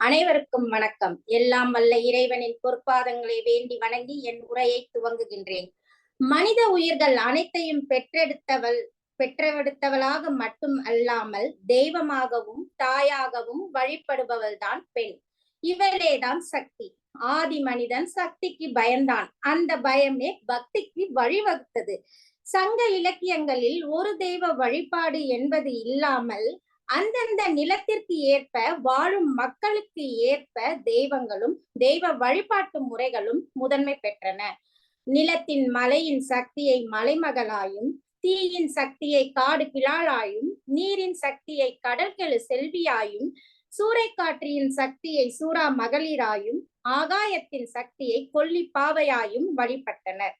அனைவருக்கும் வணக்கம். எல்லாம் வல்ல இறைவனின் பொற்பாதங்களை வேண்டி வணங்கி என் உரையை துவங்குகின்றேன். மனித உயிர்கள் அனைத்தையும் பெற்றெடுத்தவள் பெற்றெடுத்தவளாக மட்டும் அல்லாமல் தெய்வமாகவும் தாயாகவும் வழிபடுபவள்தான் பெண். இவளேதான் சக்தி. ஆதி மனிதன் சக்திக்கு பயந்தான். அந்த பயமே பக்திக்கு வழிவகுத்தது. சங்க இலக்கியங்களில் ஒரு தெய்வ வழிபாடு என்பது இல்லாமல் அந்தந்த நிலத்திற்கு ஏற்ப வாழும் மக்களுக்கு ஏற்ப தெய்வங்களும் தெய்வ வழிபாட்டு முறைகளும் முதன்மை பெற்றன. நிலத்தின் மலையின் சக்தியை மலைமகளாயும் தீயின் சக்தியை காடு கிளாளாயும் நீரின் சக்தியை கடற்கெழு செல்வியாயும் சூறைக்காற்றியின் சக்தியை சூறா மகளிராயும் ஆகாயத்தின் சக்தியை கொல்லி பாவையாயும் வழிபட்டனர்.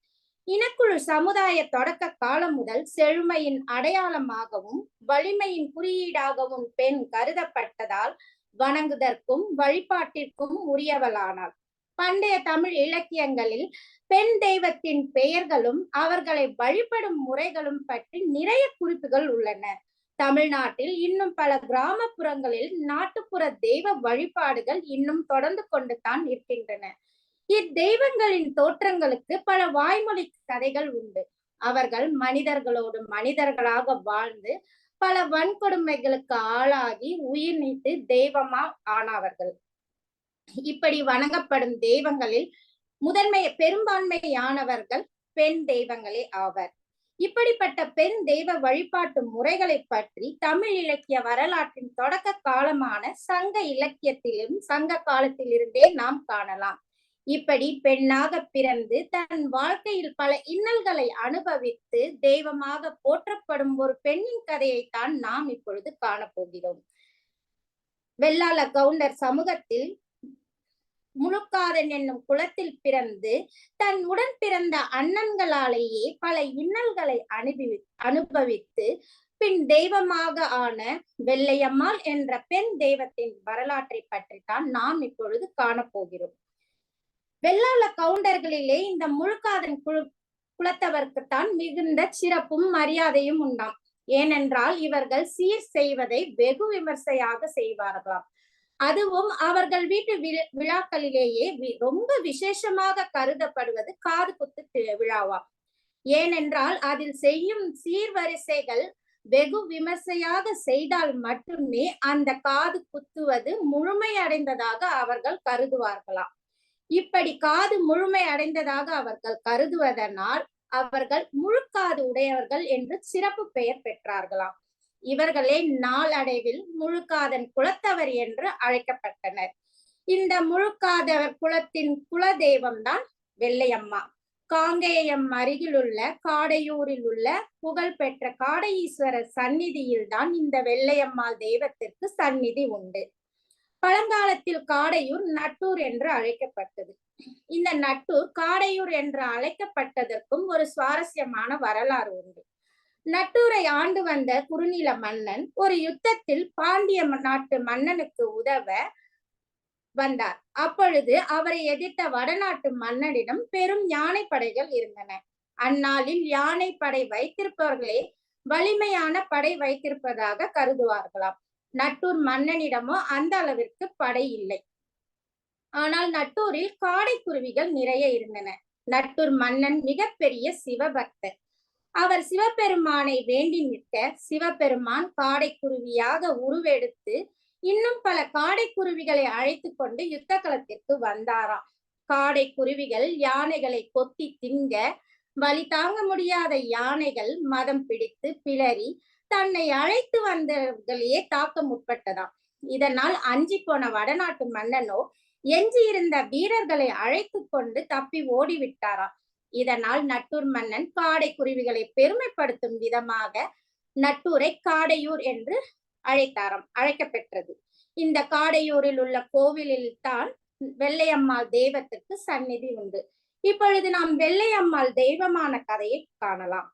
இனக்குழு சமுதாய தொடக்க காலம் முதல் செழுமையின் அடையாளமாகவும் வலிமையின் குறியீடாகவும் பெண் கருதப்பட்டதால் வணங்குதற்கும் வழிபாட்டிற்கும் உரியவளானாள். பண்டைய தமிழ் இலக்கியங்களில் பெண் தெய்வத்தின் பெயர்களும் அவர்களை வழிபடும் முறைகளும் பற்றி நிறைய குறிப்புகள் உள்ளன. தமிழ்நாட்டில் இன்னும் பல கிராமப்புறங்களில் நாட்டுப்புற தெய்வ வழிபாடுகள் இன்னும் தொடர்ந்து கொண்டு தான் இருக்கின்றன. இத்தெய்வங்களின் தோற்றங்களுக்கு பல வாய்மொழி கதைகள் உண்டு. அவர்கள் மனிதர்களோடு மனிதர்களாக வாழ்ந்து பல வன்கொடுமைகளுக்கு ஆளாகி உயிர் நீத்து தெய்வமா ஆனவர்கள். இப்படி வணங்கப்படும் தெய்வங்களில் முதன்மை பெரும்பான்மையானவர்கள் பெண் தெய்வங்களே ஆவர். இப்படிப்பட்ட பெண் தெய்வ வழிபாட்டு முறைகளை பற்றி தமிழ் இலக்கிய வரலாற்றின் தொடக்க காலமான சங்க இலக்கியத்திலும் சங்க காலத்திலிருந்தே நாம் காணலாம். இப்படி பெண்ணாக பிறந்து தன் வாழ்க்கையில் பல இன்னல்களை அனுபவித்து தெய்வமாக போற்றப்படும் ஒரு பெண்ணின் கதையைத்தான் நாம் இப்பொழுது காணப்போகிறோம். வெள்ளாள கவுண்டர் சமூகத்தில் முழுக்காதன் என்னும் குலத்தில் பிறந்து தன் உடன் பிறந்த அண்ணன்களாலேயே பல இன்னல்களை அனுபவி அனுபவித்து பின் தெய்வமாக ஆன வெள்ளையம்மாள் என்ற பெண் தெய்வத்தின் வரலாற்றை பற்றித்தான் நாம் இப்பொழுது காணப்போகிறோம். வெள்ளாள கவுண்டர்களிலே இந்த முழுக்காதன் குழு குலத்தவர்க்குத்தான் மிகுந்த சிறப்பும் மரியாதையும் உண்டாம். ஏனென்றால் இவர்கள் சீர் செய்வதை வெகு விமர்சையாக செய்வார்களாம். அதுவும் அவர்கள் வீட்டு விழாக்களிலேயே ரொம்ப விசேஷமாக கருதப்படுவது காது குத்து விழாவாம். ஏனென்றால் அதில் செய்யும் சீர்வரிசைகள் வெகு விமர்சையாக செய்தால் மட்டுமே அந்த காது குத்துவது முழுமையடைந்ததாக அவர்கள் கருதுவார்களாம். இப்படி காது முழுமை அடைந்ததாக அவர்கள் கருதுவதனால் அவர்கள் முழுக்காது உடையவர்கள் என்று சிறப்பு பெயர் பெற்றார்களாம். இவர்களே நாளடைவில் முழுக்காதன் குலத்தவர் என்று அழைக்கப்பட்டனர். இந்த முழுக்காதவர் குலத்தின் குலதெய்வம்தான் வெள்ளையம்மா. காங்கேயம் அருகில் உள்ள காடையூரில் உள்ள புகழ்பெற்ற காடையீஸ்வரர் சந்நிதியில் தான் இந்த வெள்ளையம்மாள் தெய்வத்திற்கு சந்நிதி உண்டு. பழங்காலத்தில் காடையூர் நட்டூர் என்று அழைக்கப்பட்டது. இந்த நட்டூர் காடையூர் என்று அழைக்கப்பட்டதற்கும் ஒரு சுவாரஸ்யமான வரலாறு உண்டு. நட்டூரை ஆண்டு வந்த குறுநில மன்னன் ஒரு யுத்தத்தில் பாண்டிய நாட்டு மன்னனுக்கு உதவ வந்தார். அப்பொழுது அவரை எதிர்த்த வடநாட்டு மன்னனிடம் பெரும் யானை படைகள் இருந்தன. அந்நாளில் யானை படை வைத்திருப்பவர்களே வலிமையான படை வைத்திருப்பதாக கருதுவார்களாம். நட்டூர் மன்னனிடமோ அந்த அளவிற்கு படை இல்லை. ஆனால் நட்டூரில் காடைக்குருவிகள் நிறைய இருந்தன. நட்டூர் மன்னன் மிகப்பெரிய சிவபக்தர். அவர் சிவபெருமானை வேண்டி நிற்க சிவபெருமான் காடைக்குருவியாக உருவெடுத்து இன்னும் பல காடைக்குருவிகளை அழைத்து கொண்டு யுத்த களத்திற்கு வந்தாராம் காடைக்குருவிகள் யானைகளை கொத்தி திங்க வழி தாங்க முடியாத யானைகள் மதம் பிடித்து பிளறி தன்னை அழைத்து வந்தவர்களையே தாக்க முற்பட்டதாம். இதனால் அஞ்சி போன வடநாட்டு மன்னனோ எஞ்சியிருந்த வீரர்களை அழைத்து கொண்டு தப்பி ஓடிவிட்டாராம். இதனால் நட்டூர் மன்னன் காடை குருவிகளை பெருமைப்படுத்தும் விதமாக நட்டூரை காடையூர் என்று அழைத்தாராம் அழைக்கப்பெற்றது. இந்த காடையூரில் உள்ள கோவிலில் தான் வெள்ளையம்மாள் தெய்வத்திற்கு சந்நிதி உண்டு. இப்பொழுது நாம் வெள்ளையம்மாள் தெய்வமான கதையை காணலாம்.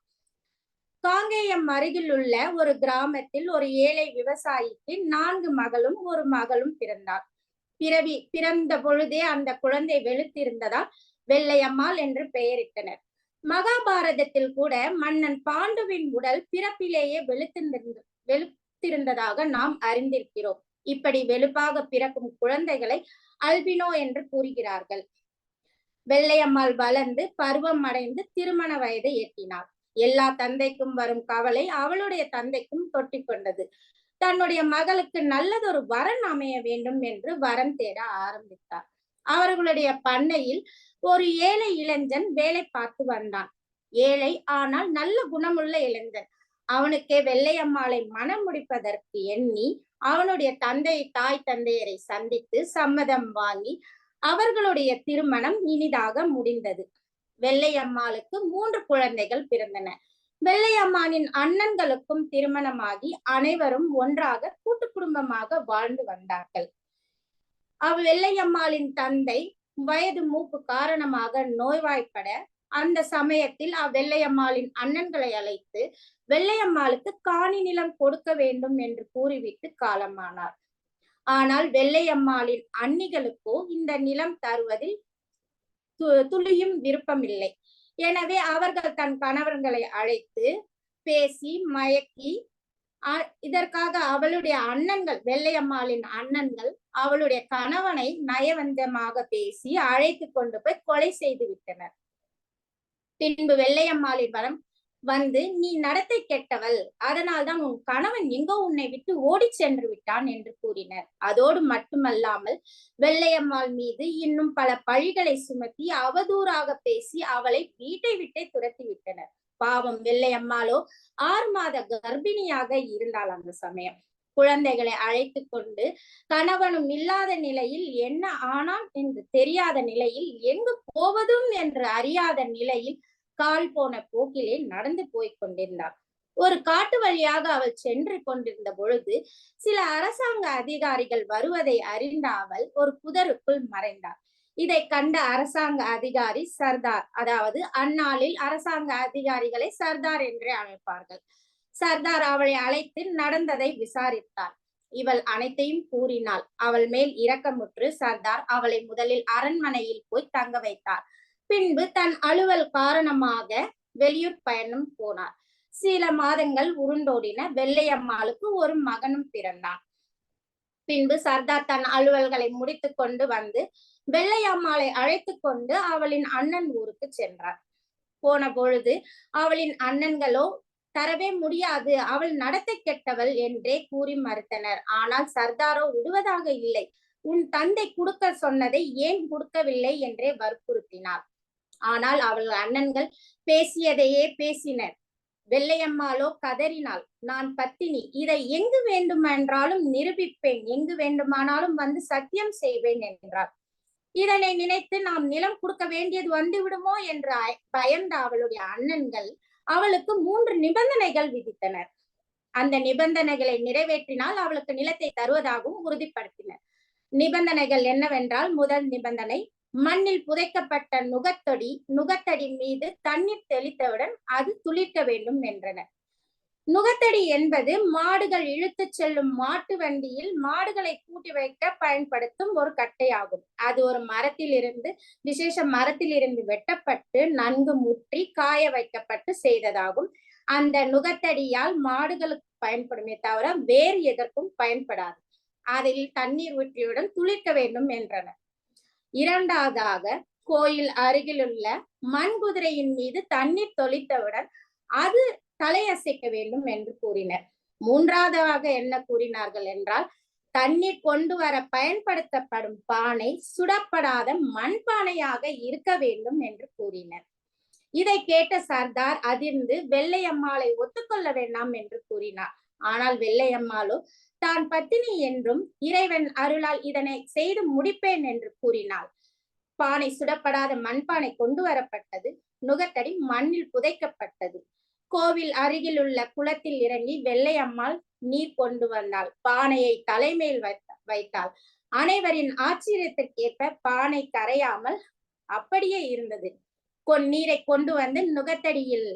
காங்கேயம் அருகில் உள்ள ஒரு கிராமத்தில் ஒரு ஏழை விவசாயிக்கு நான்கு மகளும் ஒரு மகளும் பிறந்தார். பிறவி பிறந்த பொழுதே அந்த குழந்தை வெளுத்திருந்ததால் வெள்ளையம்மாள் என்று பெயரிட்டனர். மகாபாரதத்தில் கூட மன்னன் பாண்டுவின் உடல் பிறப்பிலேயே வெளுத்திருந்த வெளுத்திருந்ததாக நாம் அறிந்திருக்கிறோம். இப்படி வெளுப்பாக பிறக்கும் குழந்தைகளை அல்பினோ என்று கூறுகிறார்கள். வெள்ளையம்மாள் வளர்ந்து பருவம் அடைந்து திருமண வயதை எட்டினார் எல்லா தந்தைக்கும் வரும் கவலை அவளுடைய தந்தைக்கும் தொட்டி கொண்டது தன்னுடைய மகளுக்கு நல்லதொரு வரன் அமைய வேண்டும் என்று வரன் தேட ஆரம்பித்தார். அவர்களுடைய பண்ணையில் ஒரு ஏழை இளைஞன் வேலை பார்த்து வந்தான். ஏழை ஆனால் நல்ல குணமுள்ள இளைஞன். அவனுக்கே வெள்ளையம்மாளை மனம் முடிப்பதற்கு எண்ணி அவனுடைய தந்தை தாய் தந்தையரை சந்தித்து சம்மதம் வாங்கி அவர்களுடைய திருமணம் இனிதாக முடிந்தது. வெள்ளையம்மாளுக்கு மூன்று குழந்தைகள் பிறந்தன. வெள்ளையம்மானின் அண்ணன்களுக்கும் திருமணமாகி அனைவரும் ஒன்றாக கூட்டு குடும்பமாக வாழ்ந்து வந்தார்கள். அவ் வெள்ளையம்மாளின் தந்தை வயது மூப்பு காரணமாக நோய்வாய்ப்பட அந்த சமயத்தில் அவ்வெள்ளையம்மாளின் அண்ணன்களை அழைத்து வெள்ளையம்மாளுக்கு காணி நிலம் கொடுக்க வேண்டும் என்று கூறிவிட்டு காலமானார். ஆனால் வெள்ளையம்மாளின் அன்னிகளுக்கோ இந்த நிலம் தருவதில் துளியும் விருப்பமில்லை. எனவே அவர்கள் தன் கணவர்களை அழைத்து பேசி மயக்கி இதற்காக அவளுடைய அண்ணன்கள் வெள்ளையம்மாளின் அண்ணன்கள் அவளுடைய கணவனை நயவந்தமாக பேசி அழைத்து கொண்டு போய் கொலை செய்து விட்டனர். பின்பு வெள்ளையம்மாளின் வரம் வந்து நீ நடத்தை கெட்டவள். அதனால்தான் உன் கணவன் எங்கோ உன்னை விட்டு ஓடி சென்று விட்டான் என்று கூறினர். அதோடு மட்டுமல்லாமல் வெள்ளையம்மாள் மீது இன்னும் பல பழிகளை சுமத்தி அவதூறாக பேசி அவளை வீட்டை விட்டே துரத்தி விட்டனர். பாவம் வெள்ளையம்மாளோ ஆறு மாத கர்ப்பிணியாக இருந்தாள் அந்த சமயம். குழந்தைகளை அழைத்து கொண்டு கணவனும் இல்லாத நிலையில் என்ன ஆனான்? என்று தெரியாத நிலையில் எங்கு போவதும்? என்று அறியாத நிலையில் கால் போன போக்கிலே நடந்து போய் கொண்டிருந்தார். ஒரு காட்டு வழியாக அவள் சென்று கொண்டிருந்த பொழுது சில அரசாங்க அதிகாரிகள் வருவதை அறிந்த அவள் ஒரு புதருக்குள் மறைந்தார் இதை கண்ட அரசாங்க அதிகாரி சர்தார் அதாவது அந்நாளில் அரசாங்க அதிகாரிகளை சர்தார் என்றே அழைப்பார்கள். சர்தார் அவளை அழைத்து நடந்ததை விசாரித்தார். இவள் அனைத்தையும் கூறினாள். அவள் மேல் இரக்கமுற்று சர்தார் அவளை முதலில் அரண்மனையில் போய் தங்க வைத்தார். பின்பு தன் அலுவல் காரணமாக வெளியூர் பயணம் போனார். சில மாதங்கள் உருண்டோடின வெள்ளையம்மாளுக்கு ஒரு மகனும் பிறந்தான். பின்பு சர்தார் தன் அலுவல்களை முடித்து கொண்டு வந்து வெள்ளையம்மாளை அழைத்து கொண்டு அவளின் அண்ணன் ஊருக்கு சென்றார். போன பொழுது அவளின் அண்ணன்களோ தரவே முடியாது அவள் நடத்தை கெட்டவள் என்றே கூறி மறுத்தனர். ஆனால் சர்தாரோ விடுவதாக இல்லை. உன் தந்தை கொடுக்க சொன்னதை ஏன் கொடுக்கவில்லை? என்றே வற்புறுத்தினார். ஆனால் அவள் அண்ணன்கள் பேசியதையே பேசினர். வெள்ளையம்மாளோ கதறினாள். நான் பத்தினி இதை எங்கு வேண்டுமென்றாலும் நிரூபிப்பேன். எங்கு வேண்டுமானாலும் வந்து சத்தியம் செய்வேன் என்றார் இதனை நினைத்து நாம் நிலம் கொடுக்க வேண்டியது வந்து விடுமோ? என்று பயந்த அவளுடைய அண்ணன்கள் அவளுக்கு மூன்று நிபந்தனைகள் விதித்தனர். அந்த நிபந்தனைகளை நிறைவேற்றினால் அவளுக்கு நிலத்தை தருவதாகவும் உறுதிப்படுத்தினர். நிபந்தனைகள் என்னவென்றால் முதல் நிபந்தனை மண்ணில் புதைக்கப்பட்ட நுகத்தடி நுகத்தடி மீது தண்ணீர் தெளித்தவுடன் அது துளிர்க்க வேண்டும் என்றனர் நுகத்தடி என்பது மாடுகள் இழுத்து செல்லும் மாட்டு வண்டியில் மாடுகளை கூட்டி வைக்க பயன்படுத்தும் ஒரு கட்டையாகும் அது ஒரு மரத்தில் இருந்து விசேஷ மரத்தில் இருந்து வெட்டப்பட்டு நன்கு முற்றி காய வைக்கப்பட்டு செய்ததாகும். அந்த நுகத்தடியால் மாடுகளுக்கு பயன்படுமே தவிர வேறு எதற்கும் பயன்படாது. அதில் தண்ணீர் ஊற்றியுடன் துளிர்க்க வேண்டும் என்றனர் இரண்டாவதாக கோயில் அருகிலுள்ள மண் குதிரையின் மீது தண்ணீர் தொளித்தவுடன் அது தலையசைக்க வேண்டும் என்று கூறினர். மூன்றாவதாக என்ன கூறினார்கள் என்றால் தண்ணீர் கொண்டு வர பயன்படுத்தப்படும் பானை சுடப்படாத மண் பானையாக இருக்க வேண்டும் என்று கூறினர். இதை கேட்ட சர்தார் அதிர்ந்து வெள்ளையம்மாளை ஒத்துக்கொள்ள வேண்டாம் என்று கூறினார். ஆனால் வெள்ளையம்மாளோ தான் பத்தினி என்றும் இறைவன் அருளால் இதனை செய்து முடிப்பேன் என்று கூறினாள். பானை சுடப்படாத மண்பானை கொண்டு வரப்பட்டது. நுகத்தடி மண்ணில் புதைக்கப்பட்டது. கோவில் அருகில் உள்ள குளத்தில் இறங்கி வெள்ளையம்மாள் நீர் கொண்டு வந்தாள். பானையை தலைமேல் வைத்தாள். அனைவரின் ஆச்சரியத்திற்கேற்ப பானை கரையாமல் அப்படியே இருந்தது. கொன் நீரை கொண்டு வந்து நுகத்தடியில்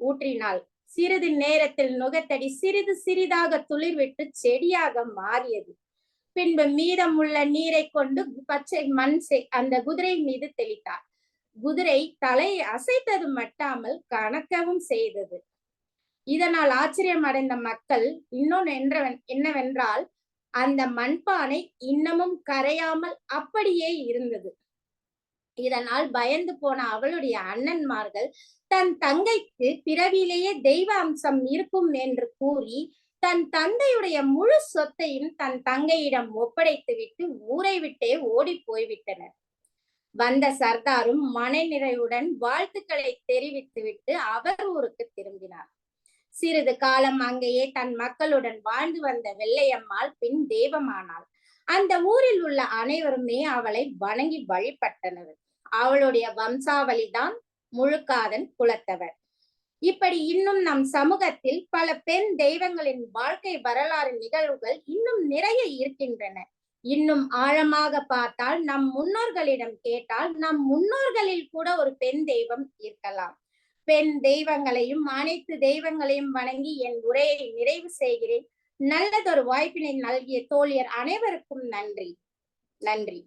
ஊற்றினாள். சிறிது நேரத்தில் நுகத்தடி சிறிது சிறிதாக துளிர்விட்டு செடியாக மாறியது. பின்பு மீதம் உள்ள நீரை கொண்டு பச்சை மண் அந்த குதிரை மீது தெளித்தார். குதிரை தலையை அசைத்தது மட்டாமல் கணக்கவும் செய்தது. இதனால் ஆச்சரியம் அடைந்த மக்கள் இன்னொன்னு என்றவன் என்னவென்றால் அந்த மண்பானை இன்னமும் கரையாமல் அப்படியே இருந்தது. இதனால் பயந்து போன அவளுடைய அண்ணன்மார்கள் தன் தங்கைக்கு பிறவிலேயே தெய்வ அம்சம் இருக்கும் என்று கூறி தன் தந்தையுடைய முழு சொத்தையும் தன் தங்கையிடம் ஒப்படைத்துவிட்டு ஊரை விட்டே ஓடி போய்விட்டனர். வந்த சர்தாரும் மனநிறைவுடன் வாழ்த்துக்களை தெரிவித்துவிட்டு அவர் ஊருக்கு திரும்பினார். சிறிது காலம் அங்கேயே தன் மக்களுடன் வாழ்ந்து வந்த வெள்ளையம்மாள் பின் தெய்வமானாள் அந்த ஊரில் உள்ள அனைவருமே அவளை வணங்கி வழிபட்டனர். அவளுடைய வம்சாவளிதான் முழுக்காதன் குலத்தவர் இப்படி இன்னும் நம் சமூகத்தில் பல பெண் தெய்வங்களின் வாழ்க்கை வரலாறு நிகழ்வுகள் இன்னும் நிறைய இருக்கின்றன. இன்னும் ஆழமாக பார்த்தால் நம் முன்னோர்களிடம் கேட்டால் நம் முன்னோர்களில் கூட ஒரு பெண் தெய்வம் இருக்கலாம். பெண் தெய்வங்களையும் அனைத்து தெய்வங்களையும் வணங்கி என் உரையை நிறைவு செய்கிறேன். நல்லதொரு வாய்ப்பினை நல்கிய தோழியர் அனைவருக்கும் நன்றி. நன்றி.